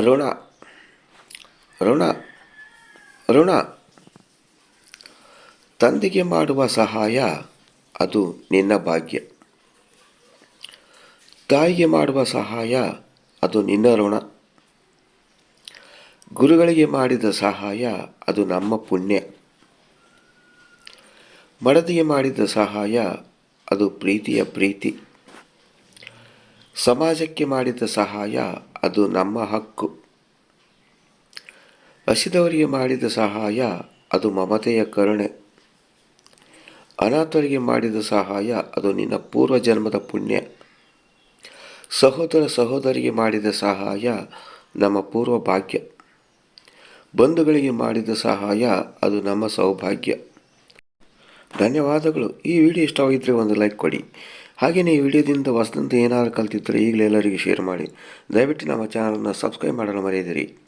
ಋಣ. ಋಣ. ಋಣ. ತಂದೆಗೆ ಮಾಡುವ ಸಹಾಯ ಅದು ನಿನ್ನ ಭಾಗ್ಯ. ತಾಯಿಗೆ ಮಾಡುವ ಸಹಾಯ ಅದು ನಿನ್ನ ಋಣ. ಗುರುಗಳಿಗೆ ಮಾಡಿದ ಸಹಾಯ ಅದು ನಮ್ಮ ಪುಣ್ಯ. ಮಡದಿಗೆ ಮಾಡಿದ ಸಹಾಯ ಅದು ಪ್ರೀತಿಯ ಪ್ರೀತಿ. ಸಮಾಜಕ್ಕೆ ಮಾಡಿದ ಸಹಾಯ ಅದು ನಮ್ಮ ಹಕ್ಕು. ಹಸಿದವರಿಗೆ ಮಾಡಿದ ಸಹಾಯ ಅದು ಮಮತೆಯ ಕರುಣೆ. ಅನಾಥರಿಗೆ ಮಾಡಿದ ಸಹಾಯ ಅದು ನಿನ್ನ ಪೂರ್ವ ಜನ್ಮದ ಪುಣ್ಯ. ಸಹೋದರ ಸಹೋದರಿಗೆ ಮಾಡಿದ ಸಹಾಯ ನಮ್ಮ ಪೂರ್ವ ಭಾಗ್ಯ ಬಂಧುಗಳಿಗೆ ಮಾಡಿದ ಸಹಾಯ ಅದು ನಮ್ಮ ಸೌಭಾಗ್ಯ. ಧನ್ಯವಾದಗಳು. ಈ ವಿಡಿಯೋ ಇಷ್ಟವಾಗಿದ್ದರೆ ಒಂದು ಲೈಕ್ ಕೊಡಿ. ಹಾಗೆಯೇ ಈ ವಿಡಿಯೋದಿಂದ ಹೊಸದಂತೆ ಏನಾದರೂ ಕಲ್ತಿದ್ದರೆ ಈಗಲೇ ಎಲ್ಲರಿಗೂ ಶೇರ್ ಮಾಡಿ. ದಯವಿಟ್ಟು ನಮ್ಮ ಚಾನಲನ್ನು ಸಬ್ಸ್ಕ್ರೈಬ್ ಮಾಡಲು ಮರೆಯದಿರಿ.